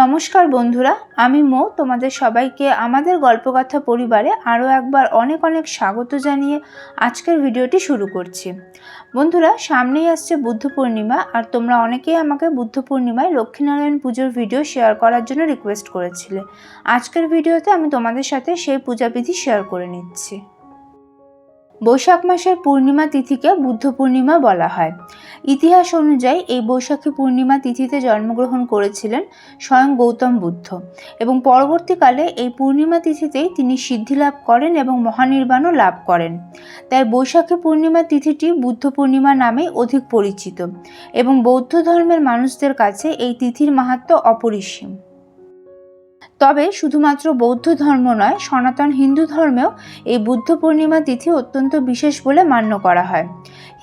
নমস্কার বন্ধুরা, আমি মো, তোমাদের সবাইকে আমাদের গল্পকথা পরিবারে আরও একবার অনেক অনেক স্বাগত জানিয়ে আজকের ভিডিওটি শুরু করছি। বন্ধুরা, সামনেই আসছে বুদ্ধ পূর্ণিমা আর তোমরা অনেকেই আমাকে বুদ্ধ পূর্ণিমায় লক্ষ্মীনারায়ণ পুজোর ভিডিও শেয়ার করার জন্য রিকোয়েস্ট করেছিলে। আজকের ভিডিওতে আমি তোমাদের সাথে সেই পূজাবিধি শেয়ার করে নিচ্ছি। বৈশাখ মাসের পূর্ণিমা তিথিকে বুদ্ধ পূর্ণিমা বলা হয়। ইতিহাস অনুযায়ী এই বৈশাখী পূর্ণিমা তিথিতে জন্মগ্রহণ করেছিলেন স্বয়ং গৌতম বুদ্ধ এবং পরবর্তীকালে এই পূর্ণিমা তিথিতেই তিনি সিদ্ধি লাভ করেন এবং মহানির্বাণও লাভ করেন। তাই বৈশাখী পূর্ণিমা তিথিটি বুদ্ধ পূর্ণিমা নামেই অধিক পরিচিত এবং বৌদ্ধ ধর্মের মানুষদের কাছে এই তিথির মাহাত্ম অপরিসীম। তবে শুধুমাত্র বৌদ্ধ ধর্ম নয়, সনাতন হিন্দু ধর্মেও এই বুদ্ধ পূর্ণিমা তিথি অত্যন্ত বিশেষ বলে মান্য করা হয়।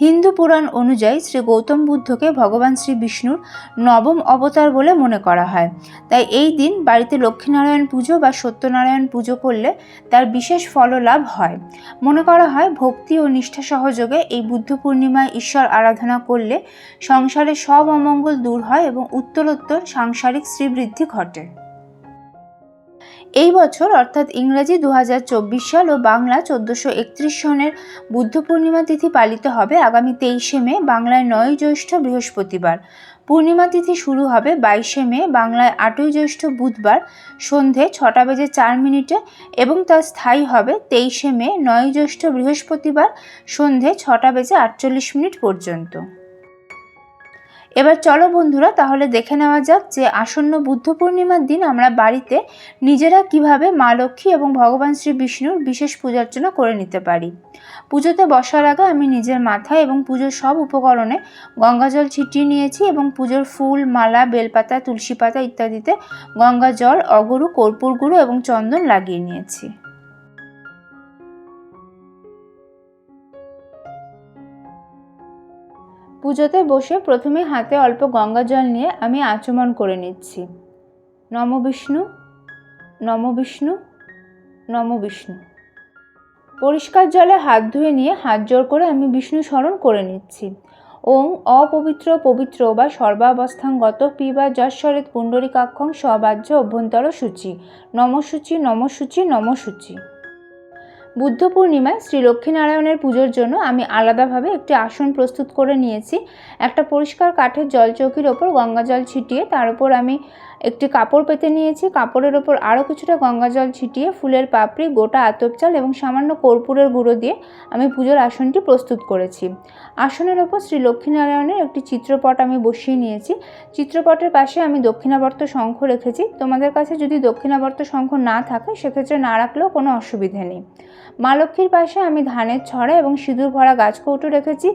হিন্দু পুরাণ অনুযায়ী শ্রী গৌতম বুদ্ধকে ভগবান শ্রী বিষ্ণুর নবম অবতার বলে মনে করা হয়। তাই এই দিন বাড়িতে লক্ষ্মীনারায়ণ পুজো বা সত্যনারায়ণ পুজো করলে তার বিশেষ ফললাভ হয়। মনে করা হয় ভক্তি ও নিষ্ঠা সহযোগে এই বুদ্ধ পূর্ণিমায় ঈশ্বর আরাধনা করলে সংসারে সব অমঙ্গল দূর হয় এবং উত্তরোত্তর সাংসারিক শ্রীবৃদ্ধি ঘটে। এই বছর, অর্থাৎ ইংরেজি দু সাল ও বাংলা চোদ্দোশো একত্রিশ সনের বুদ্ধ পূর্ণিমা তিথি পালিত হবে আগামী তেইশে মে, বাংলায় নয় জ্যৈষ্ঠ বৃহস্পতিবার। পূর্ণিমা তিথি শুরু হবে বাইশে মে, বাংলায় আটই জ্যৈষ্ঠ বুধবার সন্ধে ছটা বেজে চার মিনিটে এবং তা স্থায়ী হবে তেইশে মে, নয় জ্যৈষ্ঠ বৃহস্পতিবার সন্ধে ছটা বেজে আটচল্লিশ মিনিট পর্যন্ত। এবার চলো বন্ধুরা, তাহলে দেখে নেওয়া যাক যে আসন্ন বুদ্ধ পূর্ণিমার দিন আমরা বাড়িতে নিজেরা কীভাবে মা লক্ষ্মী এবং ভগবান শ্রী বিষ্ণুর বিশেষ পূজার্চনা করে নিতে পারি। পুজোতে বসার আগে আমি নিজের মাথায় এবং পুজোর সব উপকরণে গঙ্গাজল ছিটিয়ে নিয়েছি এবং পুজোর ফুল, মালা, বেলপাতা, তুলসী পাতা ইত্যাদিতে গঙ্গা জল, অগরু, কর্পূর গুঁড়ো এবং চন্দন লাগিয়ে নিয়েছি। পুজোতে বসে প্রথমে হাতে অল্প গঙ্গা জল নিয়ে আমি আচমন করে নিচ্ছি। নম বিষ্ণু নম বিষ্ণু নম বিষ্ণু। পরিষ্কার জলে হাত ধুয়ে নিয়ে হাত জোর করে আমি বিষ্ণু স্মরণ করে নিচ্ছি। ওং অপবিত্র পবিত্র বা সর্বাবস্থাঙ্গত পিবা যশ্বরেত পুণ্ডরিকাক্ষং সবাহ্য অভ্যন্তর সূচি। নমসূচি নমসূচি নমসূচি। বুদ্ধ পূর্ণিমায় শ্রী লক্ষ্মীনারায়ণের পুজোর জন্য আমি আলাদাভাবে একটি আসন প্রস্তুত করে নিয়েছি। একটা পরিষ্কার কাঠের জলচৌকির ওপর গঙ্গা জল ছিটিয়ে তার উপর আমি একটি কাপড় পেতে নিয়েছি। কাপড়ের ওপর আরও কিছুটা গঙ্গা জল ছিটিয়ে ফুলের পাপড়ি, গোটা আতপ চাল এবং সামান্য কর্পূরের গুঁড়ো দিয়ে আমি পুজোর আসনটি প্রস্তুত করেছি। আসনের ওপর শ্রী লক্ষ্মীনারায়ণের একটি চিত্রপট আমি বসিয়ে নিয়েছি। চিত্রপটের পাশে আমি দক্ষিণাবর্ত শঙ্খ রেখেছি। তোমাদের কাছে যদি দক্ষিণাবর্ত শঙ্খ না থাকে, সেক্ষেত্রে না রাখলেও কোনো অসুবিধে নেই। মা লক্ষ্মীর পাশে আমি ধানের ছড়া এবং সিঁদুর ভরা গাছ কৌটো রেখেছি।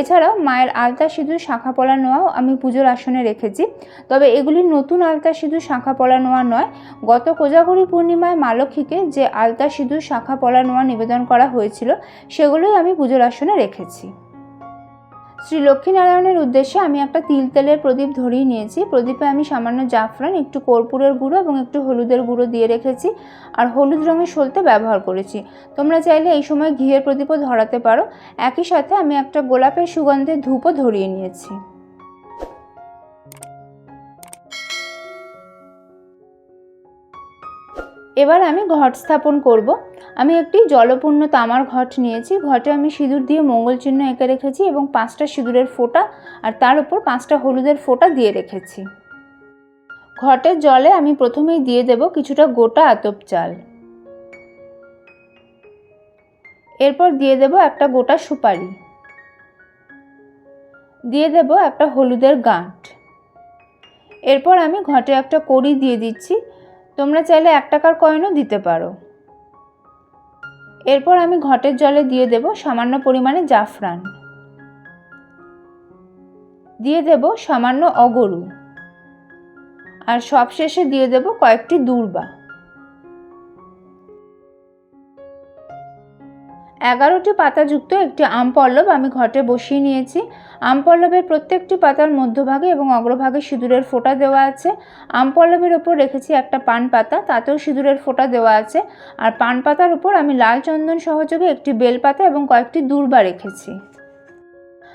এছাড়াও মায়ের আলতা সিঁদুর, শাখা পলা নোয়াও আমি পুজোর আসনে রেখেছি। তবে এগুলি নতুন আলতা সিঁদুর, শাখা পলা নোয়া নয়। গত কোজাগরি পূর্ণিমায় মা লক্ষ্মীকে যে আলতা সিঁদুর, শাখা পলা নোয়া নিবেদন করা হয়েছিল, সেগুলোই আমি পুজোর আসনে রেখেছি। শ্রী লক্ষ্মীনারায়ণের উদ্দেশ্যে আমি একটা তিল তেলের প্রদীপ ধরিয়ে নিয়েছি। প্রদীপে আমি সামান্য জাফরান, একটু কর্পূরের গুঁড়ো এবং একটু হলুদের গুঁড়ো দিয়ে রেখেছি আর হলুদ রঙের সলতে ব্যবহার করেছি। তোমরা চাইলে এই সময় ঘিয়ের প্রদীপও ধরাতে পারো। একই সাথে আমি একটা গোলাপের সুগন্ধের ধূপও ধরিয়ে নিয়েছি। এবার আমি ঘট স্থাপন করব। আমি একটি জলপূর্ণ তামার ঘট নিয়েছি। ঘটে আমি সিঁদুর দিয়ে মঙ্গল চিহ্ন এঁকে রেখেছি এবং পাঁচটা সিঁদুরের ফোঁটা আর তার উপর পাঁচটা হলুদের ফোঁটা দিয়ে রেখেছি। ঘটের জলে আমি প্রথমেই দিয়ে দেব কিছুটা গোটা আতপ চাল। এরপর দিয়ে দেব একটা গোটা সুপারি। দিয়ে দেব একটা হলুদের গাঁট। এরপর আমি ঘটে একটা কড়ি দিয়ে দিচ্ছি। তোমরা চাইলে এক টাকার কয়েনও দিতে পারো। এরপর আমি ঘটের জলে দিয়ে দেব সামান্য পরিমাণে জাফরান। দিয়ে দেব সামান্য অগরু। আর সবশেষে দিয়ে দেব কয়েকটি দূর্বা। এগারোটি পাতাযুক্ত একটি আম পল্লব আমি ঘটে বসিয়ে নিয়েছি। আম পল্লবের প্রত্যেকটি পাতার মধ্যভাগে এবং অগ্রভাগে সিঁদুরের ফোঁটা দেওয়া আছে। আম পল্লবের ওপর রেখেছি একটা পান পাতা, তাতেও সিঁদুরের ফোঁটা দেওয়া আছে। আর পান পাতার উপর আমি লাল চন্দন সহযোগে একটি বেলপাতা এবং কয়েকটি দূর্বা রেখেছি।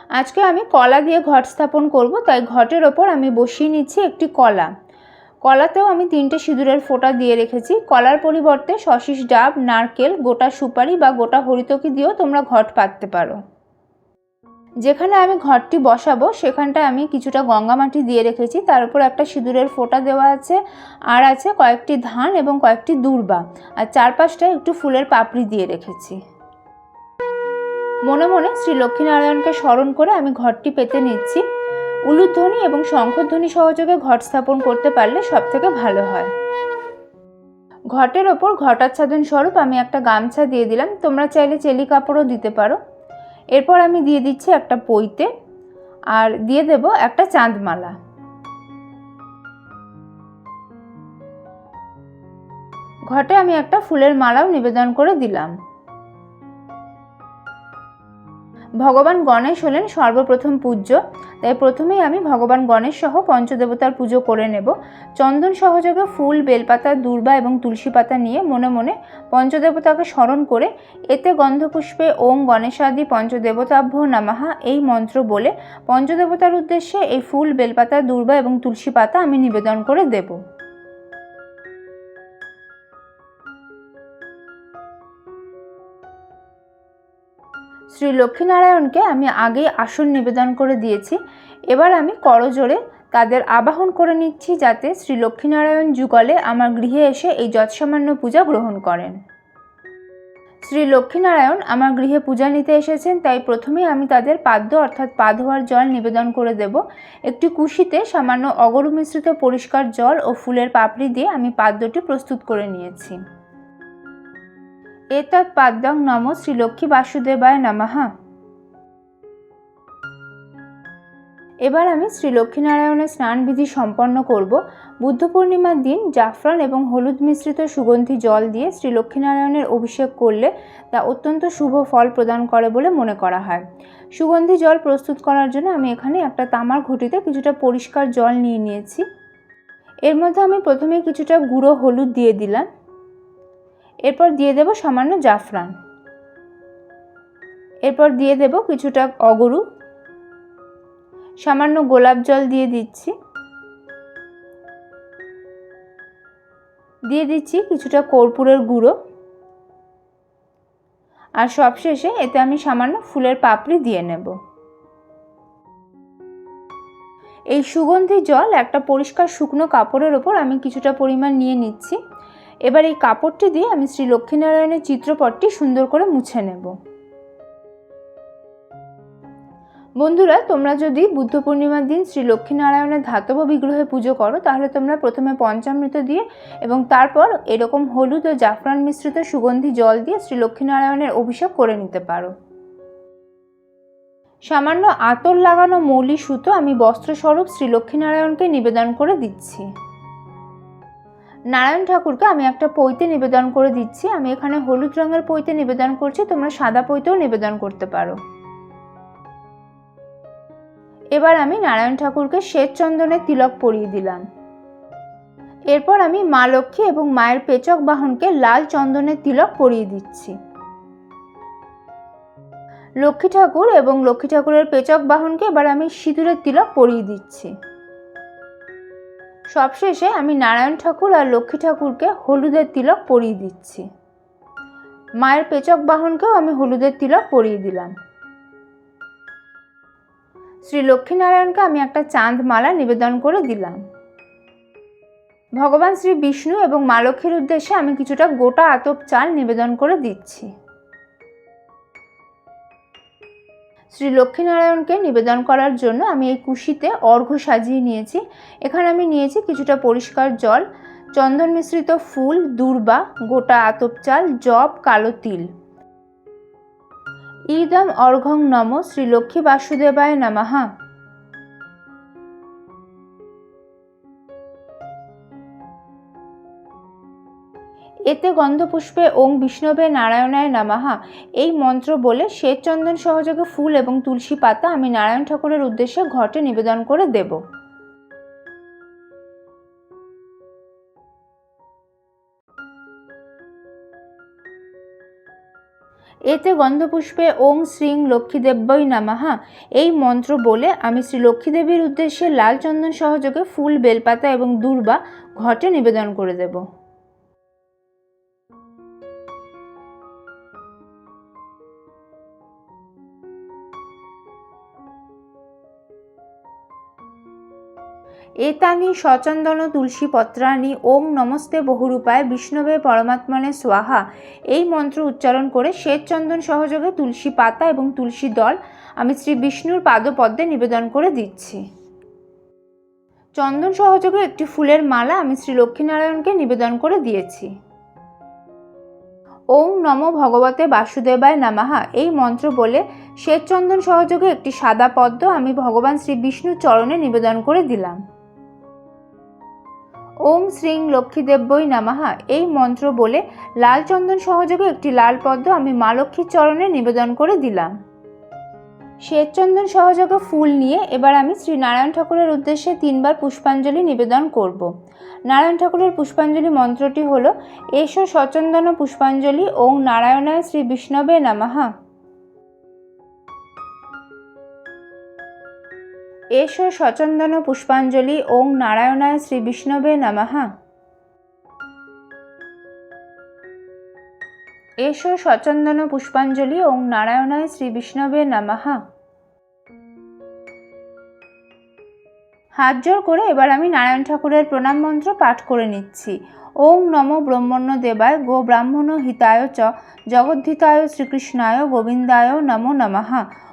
আজকে আমি কলা দিয়ে ঘট স্থাপন করব, তাই ঘটের ওপর আমি বসিয়ে নিচ্ছি একটি কলা। কলাতেও আমি তিনটে সিঁদুরের ফোঁটা দিয়ে রেখেছি। কলার পরিবর্তে শশিস ডাব, নারকেল, গোটা সুপারি বা গোটা হরিতকি দিয়েও তোমরা ঘট পাততে পারো। যেখানে আমি ঘরটি বসাবো সেখানটায় আমি কিছুটা গঙ্গা মাটি দিয়ে রেখেছি। তার উপর একটা সিঁদুরের ফোঁটা দেওয়া আছে, আর আছে কয়েকটি ধান এবং কয়েকটি দূর্বা। আর চারপাশটায় একটু ফুলের পাপড়ি দিয়ে রেখেছি। মনে মনে শ্রী লক্ষ্মীনারায়ণকে স্মরণ করে আমি ঘরটি পেতে নিচ্ছি। উলুধ্বনি এবং শঙ্খধ্বনি সহযোগে ঘট স্থাপন করতে পারলে সব থেকে ভালো হয়। ঘটের ওপর ঘটাচ্ছাদন স্বরূপ আমি একটা গামছা দিয়ে দিলাম, তোমরা চাইলে চেলি কাপড়ও দিতে পারো। এরপর আমি দিয়ে দিচ্ছি একটা পইতে আর দিয়ে দেব একটা চাঁদমালা। ঘটে আমি একটা ফুলের মালাও নিবেদন করে দিলাম। ভগবান গণেশ হলেন সর্বপ্রথম পূজ্য। তাই প্রথমেই আমি ভগবান গণেশ সহ পঞ্চদেবতার পুজো করে নেব। চন্দন সহযোগে ফুল, বেলপাতা, দূর্বা এবং তুলসী পাতা নিয়ে মনে মনে পঞ্চদেবতাকে স্মরণ করে এতে গন্ধপুষ্পে ওং গণেশাদি পঞ্চদেবতাভ্য নামাহা এই মন্ত্র বলে পঞ্চদেবতার উদ্দেশ্যে এই ফুল, বেলপাতা, দূর্বা এবং তুলসী পাতা আমি নিবেদন করে দেবো। শ্রী লক্ষ্মীনারায়ণকে আমি আগেই আসন নিবেদন করে দিয়েছি। এবার আমি করজোড়ে তাদের আবাহন করে নিচ্ছি যাতে শ্রী লক্ষ্মীনারায়ণ যুগলে আমার গৃহে এসে এই যৎসামান্য পূজা গ্রহণ করেন। শ্রী লক্ষ্মীনারায়ণ আমার গৃহে পূজা নিতে এসেছেন, তাই প্রথমেই আমি তাদের পাদ্য অর্থাৎ পা ধোয়ার জল নিবেদন করে দেব। একটি কুশিতে সামান্য অগরু মিশ্রিত পরিষ্কার জল ও ফুলের পাপড়ি দিয়ে আমি পাদ্যটি প্রস্তুত করে নিয়েছি। এতৎ পাদ্যং নম শ্রীলক্ষ্মী বাসুদেবায় নমঃ। এবার আমি শ্রী লক্ষ্মীনারায়ণের স্নানবিধি সম্পন্ন করব। বুদ্ধ পূর্ণিমার দিন জাফরান এবং হলুদ মিশ্রিত সুগন্ধি জল দিয়ে শ্রী লক্ষ্মীনারায়ণের অভিষেক করলে তা অত্যন্ত শুভ ফল প্রদান করে বলে মনে করা হয়। সুগন্ধি জল প্রস্তুত করার জন্য আমি এখানে একটা তামার ঘটিতে কিছুটা পরিষ্কার জল নিয়ে নিয়েছি। এর মধ্যে আমি প্রথমে কিছুটা গুঁড়ো হলুদ দিয়ে দিলাম। এরপর দিয়ে দেব সামান্য জাফরান। এরপর দিয়ে দেব কিছুটা অগরু। সামান্য গোলাপ জল দিয়ে দিচ্ছি। দিয়ে দিচ্ছি কিছুটা কর্পূরের গুঁড়ো। আর সবশেষে এতে আমি সামান্য ফুলের পাপড়ি দিয়ে নেব। এই সুগন্ধি জল একটা পরিষ্কার শুকনো কাপড়ের ওপর আমি কিছুটা পরিমাণ নিয়ে নিচ্ছি। এবার এই কাপড়টি দিয়ে আমি শ্রী লক্ষ্মীনারায়ণের চিত্রপটটি সুন্দর করে মুছে নেব। বন্ধুরা, তোমরা যদি বুদ্ধ পূর্ণিমার দিন শ্রী লক্ষ্মীনারায়ণের ধাতব বিগ্রহে পুজো করো, তাহলে তোমরা প্রথমে পঞ্চামৃত দিয়ে এবং তারপর এরকম হলুদ ও জাফরান মিশ্রিত সুগন্ধি জল দিয়ে শ্রী লক্ষ্মীনারায়ণের অভিষেক করে নিতে পারো। সামান্য আতর লাগানো মৌলি সুতো আমি বস্ত্রস্বরূপ শ্রী লক্ষ্মীনারায়ণকে নিবেদন করে দিচ্ছি। নারায়ণ ঠাকুরকে আমি একটা পৈতে নিবেদন করে দিচ্ছি। আমি এখানে হলুদ রঙের পৈতে নিবেদন করছি, তোমরা সাদা পৈতেও নিবেদন করতে পারো। এবার আমি নারায়ণ ঠাকুরকে শ্বেত চন্দনের তিলক পরিয়ে দিলাম। এরপর আমি মা লক্ষ্মী এবং মায়ের পেচক বাহনকে লাল চন্দনের তিলক পরিয়ে দিচ্ছি। লক্ষ্মী ঠাকুর এবং লক্ষ্মী ঠাকুরের পেচক বাহনকে এবার আমি সিঁদুরের তিলক পরিয়ে দিচ্ছি। সবশেষে আমি নারায়ণ ঠাকুর আর লক্ষ্মী ঠাকুরকে হলুদের তিলক পরিয়ে দিচ্ছি। মায়ের পেচক বাহনকেও আমি হলুদের তিলক পরিয়ে দিলাম। শ্রী লক্ষ্মীনারায়ণকে আমি একটা চাঁদ মালা নিবেদন করে দিলাম। ভগবান শ্রী বিষ্ণু এবং মা লক্ষ্মীর উদ্দেশ্যে আমি কিছুটা গোটা আতপ চাল নিবেদন করে দিচ্ছি। শ্রী লক্ষ্মীনারায়ণকে নিবেদন করার জন্য আমি এই কুশিতে অর্ঘ্য সাজিয়ে নিয়েছি। এখানে আমি নিয়েছি কিছুটা পরিষ্কার জল, চন্দন মিশ্রিত ফুল, দূর্বা, গোটা আতপ চাল, জব, কালো তিল। ইদম অর্ঘং নম শ্রী লক্ষ্মী বাসুদেবায় নমঃ। এতে গন্ধপুষ্পে ওং বিষ্ণবে নারায়ণায় নামাহা এই মন্ত্র বলে শ্বেত চন্দন সহযোগে ফুল এবং তুলসী পাতা আমি নারায়ণ ঠাকুরের উদ্দেশ্যে ঘটে নিবেদন করে দেব। এতে গন্ধপুষ্পে ওং শ্রীং লক্ষ্মীদেব্যই নামাহা এই মন্ত্র বলে আমি শ্রী লক্ষ্মীদেবীর উদ্দেশ্যে লাল চন্দন সহযোগে ফুল, বেলপাতা এবং দূর্বা ঘটে নিবেদন করে দেব। এতানি সচন্দন তুলসী পত্রানি ওং নমস্তে বহুরূপায় বিষ্ণবে পরমাত্মনে স্বাহা। এই মন্ত্র উচ্চারণ করে শ্বেতচন্দন সহযোগে তুলসী পাতা এবং তুলসী দল আমি শ্রী বিষ্ণুর পাদপদ্মে নিবেদন করে দিচ্ছি। চন্দন সহযোগে একটি ফুলের মালা আমি শ্রী লক্ষ্মীনারায়ণকে নিবেদন করে দিয়েছি। ওং নম ভগবতে বাসুদেবায় নামাহা। এই মন্ত্র বলে শ্বেতচন্দন সহযোগে একটি সাদা পদ্ম আমি ভগবান শ্রী বিষ্ণুর চরণে নিবেদন করে দিলাম। ওং শ্রীং লক্ষ্মীদেব্যই নামাহা এই মন্ত্র বলে লাল চন্দন সহযোগে একটি লাল পদ্ম আমি মা লক্ষ্মীর চরণে নিবেদন করে দিলাম। শ্বেতচন্দন সহযোগে ফুল নিয়ে এবার আমি শ্রী নারায়ণ ঠাকুরের উদ্দেশ্যে তিনবার পুষ্পাঞ্জলি নিবেদন করব। নারায়ণ ঠাকুরের পুষ্পাঞ্জলি মন্ত্রটি হল, এসো সচন্দন পুষ্পাঞ্জলি, ওং নারায়ণায় শ্রী বিষ্ণবে নামাহা এসো সচন্দন পুষ্পাঞ্জলি ওং নারায়ণায় শ্রী বিষ্ণবে নামাহা এসো সচন্দন পুষ্পাঞ্জলি ওং নারায়ণায় শ্রী বিষ্ণবে নামাহা হাত জোর করে এবার আমি নারায়ণ ঠাকুরের প্রণাম মন্ত্র পাঠ করে নিচ্ছি। ওং নম ব্রহ্মণ্য দেবায় গো ব্রাহ্মণ হিতায় চ, জগদ্ধিতায় শ্রীকৃষ্ণায় গোবিন্দায় নমো নমঃ।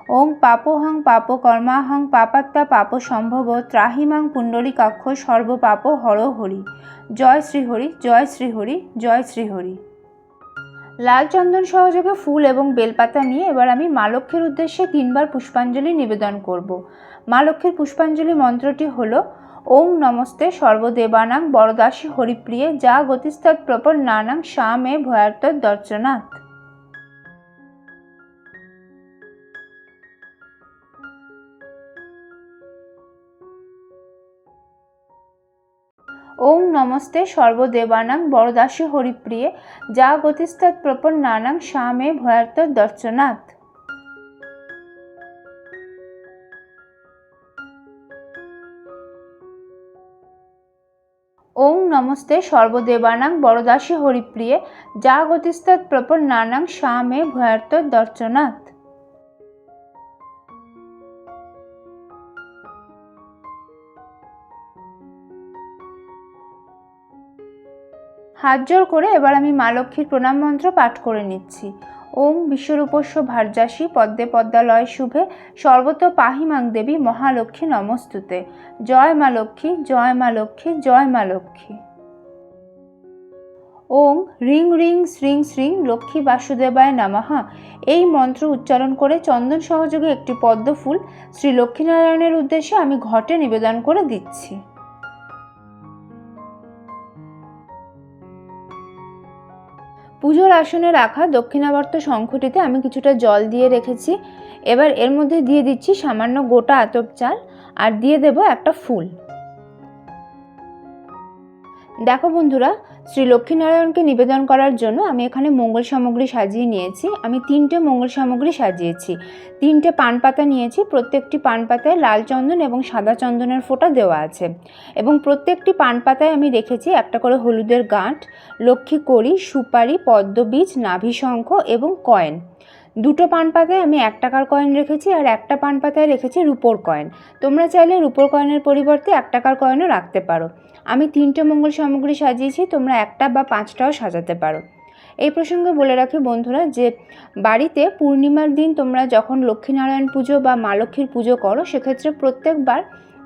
ওং পাপোহং পাপ কর্মাহং পাপাত্মা পাপ সম্ভব ত্রাহিমাং পুণ্ডরিকাক্ষ সর্বপাপ হর হরি। জয় শ্রীহরি জয় শ্রীহরি জয় শ্রীহরি। লাল চন্দন সহযোগে ফুল এবং বেলপাতা নিয়ে এবার আমি মা লক্ষ্মীর উদ্দেশ্যে তিনবার পুষ্পাঞ্জলি নিবেদন করব। মা লক্ষ্মীর পুষ্পাঞ্জলি মন্ত্রটি হল, ওং নমস্তে সর্বদেবানাং বরদাসী হরিপ্রিয়ে যা গতিস্তৎ প্রপর নানাং শ্যামে ভয়ার্ত দর্শনাথ ওং নমস্তে সর্বদেবানাং বরদাসী হরিপ্রিয়ে, যা গতিস্তৎ প্রপর নানাং শ্যামে ভয়ার্ত দর্শনাথ। ওং নমস্তে সর্বদেবানাং বরদাসী হরিপ্রিয়ে, যা গতিস্তৎ প্রপর নানাং শ্যামে ভয়ার্ত দর্শনাথ। হাত জোর করে এবার আমি মা লক্ষ্মীর প্রণাম মন্ত্র পাঠ করে নিচ্ছি। ওম বিশ্বরূপস্য ভার্যাসী পদ্মে পদ্মালয় শুভে সর্বত পাহিমাং দেবী মহালক্ষ্মী নমস্তুতে। জয় মা লক্ষ্মী, জয় মা লক্ষ্মী, জয় মা লক্ষ্মী। ওং রিং রিং শ্রিং শ্রিং লক্ষ্মী বাসুদেবায় নামাহা। এই মন্ত্র উচ্চারণ করে চন্দন সহযোগে একটি পদ্ম ফুল শ্রী লক্ষ্মীনারায়ণের উদ্দেশ্যে আমি ঘটে নিবেদন করে দিচ্ছি। পুজোর আসনে রাখা দক্ষিণাবর্ত শঙ্খটিতে আমি কিছুটা জল দিয়ে রেখেছি। এবার এর মধ্যে দিয়ে দিচ্ছি সামান্য গোটা আতপ চাল আর দিয়ে দেব একটা ফুল। দেখো বন্ধুরা, শ্রী লক্ষ্মীনারায়ণকে নিবেদন করার জন্য আমি এখানে মঙ্গল সামগ্রী সাজিয়ে নিয়েছি। আমি তিনটে মঙ্গল সামগ্রী সাজিয়েছি। তিনটে পান পাতা নিয়েছি, প্রত্যেকটি পান পাতায় লাল চন্দন এবং সাদা চন্দনের ফোঁটা দেওয়া আছে। এবং প্রত্যেকটি পান পাতায় আমি রেখেছি একটা করে হলুদের গাঁট, লক্ষ্মী কড়ি, সুপারি পদ্মবীজ নাভিশঙ্খ এবং কয়েন। দুটো পান পাতায় আমি এক টাকার কয়েন রেখেছি আর একটা পান পাতায় রেখেছি রুপোর কয়েন। তোমরা চাইলে রুপোর কয়েনের পরিবর্তে এক টাকার কয়েনও রাখতে পারো। আমি তিনটে মঙ্গল সামগ্রী সাজিয়েছি, তোমরা একটা বা পাঁচটাও সাজাতে পারো। এই প্রসঙ্গে বলে রাখি বন্ধুরা যে, বাড়িতে পূর্ণিমার দিন তোমরা যখন লক্ষ্মীনারায়ণ পুজো বা মা লক্ষ্মীর পুজো করো, সেক্ষেত্রে প্রত্যেকবার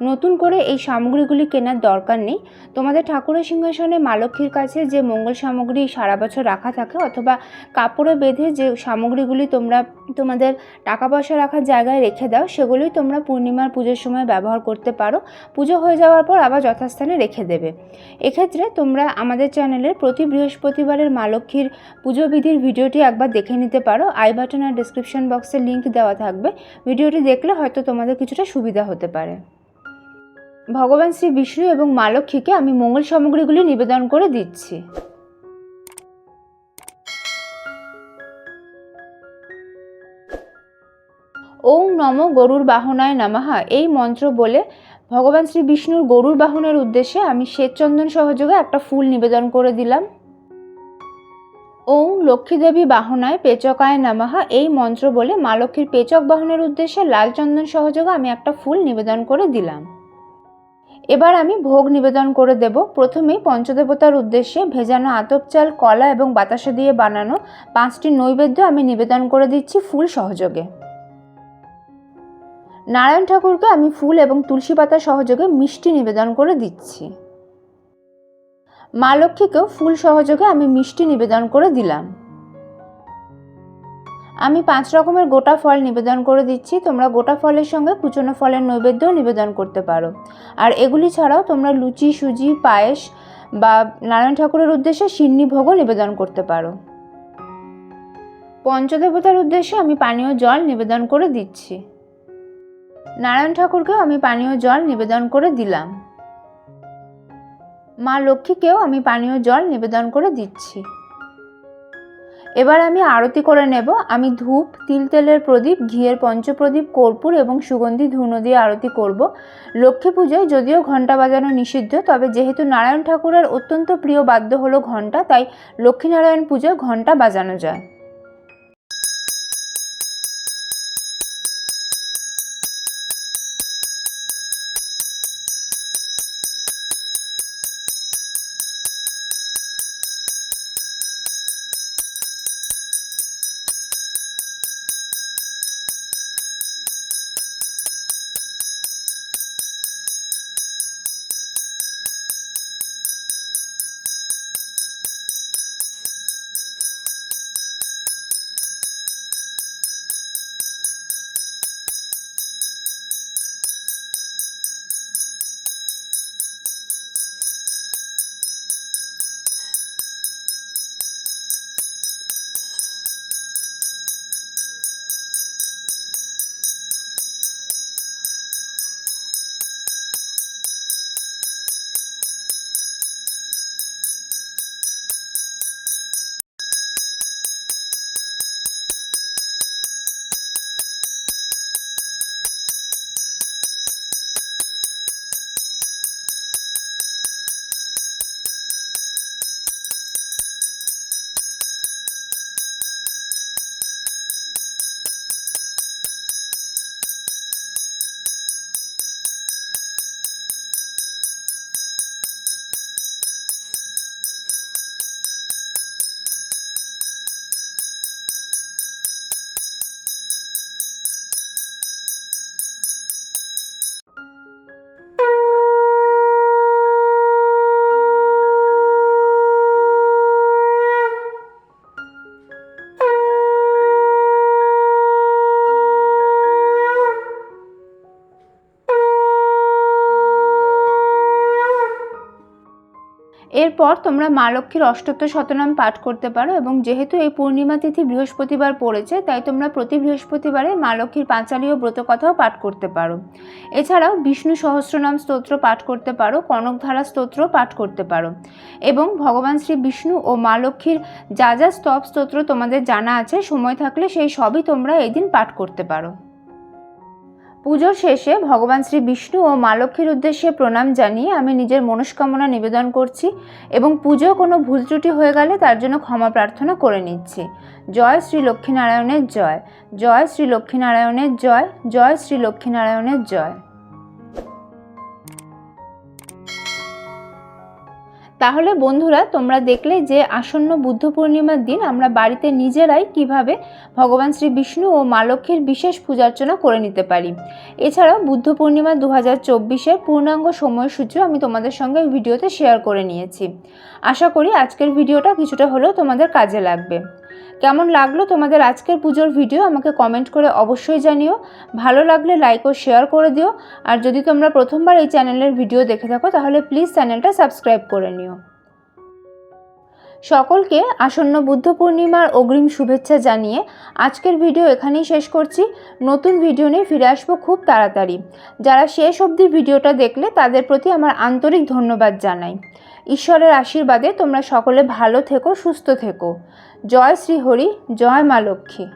নতুন করে এই সামগ্রীগুলি কেনার দরকার নেই। তোমাদের ঠাকুরের সিংহাসনে মা লক্ষ্মীর কাছে যে মঙ্গল সামগ্রী সারা বছর রাখা থাকে, অথবা কাপড়ে বেঁধে যে সামগ্রীগুলি তোমরা, তোমাদের টাকা পয়সা রাখার জায়গায় রেখে দাও সেগুলোই তোমরা পূর্ণিমার পুজোর সময় ব্যবহার করতে পারো। পুজো হয়ে যাওয়ার পর আবার যথাস্থানে রেখে দেবে। এক্ষেত্রে তোমরা আমাদের চ্যানেলের প্রতি বৃহস্পতিবারের মা লক্ষ্মীর পুজো বিধির ভিডিওটি একবার দেখে নিতে পারো। আই বাটন আর ডিসক্রিপশন বক্সে লিঙ্ক দেওয়া থাকবে। ভিডিওটি দেখলে হয়তো তোমাদের কিছুটা সুবিধা হতে পারে। ভগবান শ্রী বিষ্ণু এবং মা লক্ষ্মীকে আমি মঙ্গল সামগ্রীগুলি নিবেদন করে দিচ্ছি। ওং নম গরুর বাহনায় নামাহা। এই মন্ত্র বলে ভগবান শ্রী বিষ্ণুর গরুর বাহনের উদ্দেশ্যে আমি শ্বেতচন্দন সহযোগে একটা ফুল নিবেদন করে দিলাম। ওং লক্ষ্মীদেবী বাহনায় পেচকায় নামাহা। এই মন্ত্র বলে মা লক্ষ্মীর পেচক বাহনের উদ্দেশ্যে লাল চন্দন সহযোগে আমি একটা ফুল নিবেদন করে দিলাম। এবার আমি ভোগ নিবেদন করে দেব। প্রথমেই পঞ্চদেবতার উদ্দেশ্যে ভেজানো আতপ চাল, কলা এবং বাতাসা দিয়ে বানানো পাঁচটি নৈবেদ্য আমি নিবেদন করে দিচ্ছি ফুল সহযোগে। নারায়ণ ঠাকুরকে আমি ফুল এবং তুলসী পাতা সহযোগে মিষ্টি নিবেদন করে দিচ্ছি। মা লক্ষ্মীকেও ফুল সহযোগে আমি মিষ্টি নিবেদন করে দিলাম। আমি পাঁচ রকমের গোটা ফল নিবেদন করে দিচ্ছি। তোমরা গোটা ফলের সঙ্গে কুচনো ফলের নৈবেদ্যও নিবেদন করতে পারো। আর এগুলি ছাড়াও তোমরা লুচি, সুজি, পায়েস বা নারায়ণ ঠাকুরের উদ্দেশ্যে সিন্নি ভোগও নিবেদন করতে পারো। পঞ্চদেবতার উদ্দেশ্যে আমি পানীয় জল নিবেদন করে দিচ্ছি। নারায়ণ ঠাকুরকেও আমি পানীয় জল নিবেদন করে দিলাম। মা লক্ষ্মীকেও আমি পানীয় জল নিবেদন করে দিচ্ছি। এবার আমি আরতি করে নেব। আমি ধূপ, তিল তেলের প্রদীপ, ঘিয়ের পঞ্চপ্রদীপ, কর্পূর এবং সুগন্ধি ধুনো দিয়ে আরতি করব। লক্ষ্মী পুজোয় যদিও ঘণ্টা বাজানো নিষিদ্ধ, তবে যেহেতু নারায়ণ ঠাকুরের অত্যন্ত প্রিয় বাদ্য হলো ঘণ্টা, তাই লক্ষ্মীনারায়ণ পুজোয় ঘণ্টা বাজানো যায়। এরপর তোমরা মা লক্ষ্মীর অষ্টত্ব শতনাম পাঠ করতে পারো এবং যেহেতু এই পূর্ণিমা তিথি বৃহস্পতিবার পড়েছে, তাই তোমরা প্রতি বৃহস্পতিবারে মা লক্ষ্মীর পাঁচালী ও ব্রত কথাও পাঠ করতে পারো। এছাড়াও বিষ্ণু সহস্রনাম স্তোত্র পাঠ করতে পারো, কনকধারা স্তোত্র পাঠ করতে পারো এবং ভগবান শ্রী বিষ্ণু ও মা লক্ষ্মীর যা যা স্তব স্তোত্র তোমাদের জানা আছে, সময় থাকলে সেই সবই তোমরা এই দিন পাঠ করতে পারো। পুজোর শেষে ভগবান শ্রী বিষ্ণু ও মা লক্ষ্মীর উদ্দেশ্যে প্রণাম জানিয়ে আমি নিজের মনস্কামনা নিবেদন করছি এবং পুজো কোনো ভুল ত্রুটি হয়ে গেলে তার জন্য ক্ষমা প্রার্থনা করে নিচ্ছি। জয় শ্রী লক্ষ্মীনারায়ণের জয়। জয় শ্রী লক্ষ্মীনারায়ণের জয়। জয় শ্রী লক্ষ্মীনারায়ণের জয়। তাহলে বন্ধুরা, তোমরা দেখলে যে আসন্ন বুদ্ধ পূর্ণিমার দিন আমরা বাড়িতে নিজেরাই কীভাবে ভগবান শ্রী বিষ্ণু ও মা লক্ষ্মীর বিশেষ পূজার্চনা করে নিতে পারি। এছাড়াও বুদ্ধ পূর্ণিমা দু হাজার চব্বিশের পূর্ণাঙ্গ সময়সূচিও আমি তোমাদের সঙ্গে ভিডিওতে শেয়ার করে নিয়েছি। আশা করি আজকের ভিডিওটা কিছুটা হলেও তোমাদের কাজে লাগবে। কেমন লাগল তোমাদের আজকের পুজোর ভিডিও আমাকে কমেন্ট করে অবশ্যই জানিও। ভালো লাগলে লাইক ও শেয়ার করে দিও। আর যদি তোমরা প্রথমবার এই চ্যানেলের ভিডিও দেখে থাকো তাহলে প্লিজ চ্যানেলটা সাবস্ক্রাইব করে নিও। সকলকে আসন্ন বুদ্ধ পূর্ণিমার অগ্রিম শুভেচ্ছা জানিয়ে আজকের ভিডিও এখানেই শেষ করছি। নতুন ভিডিও নিয়ে ফিরে আসব খুব তাড়াতাড়ি। যারা শেষ অবধি ভিডিওটা দেখলে তাদের প্রতি আমার আন্তরিক ধন্যবাদ জানাই। ঈশ্বরের আশীর্বাদে তোমরা সকলে ভালো থেকো, সুস্থ থেকো। জয় শ্রী হরি জয় মা লক্ষ্মী।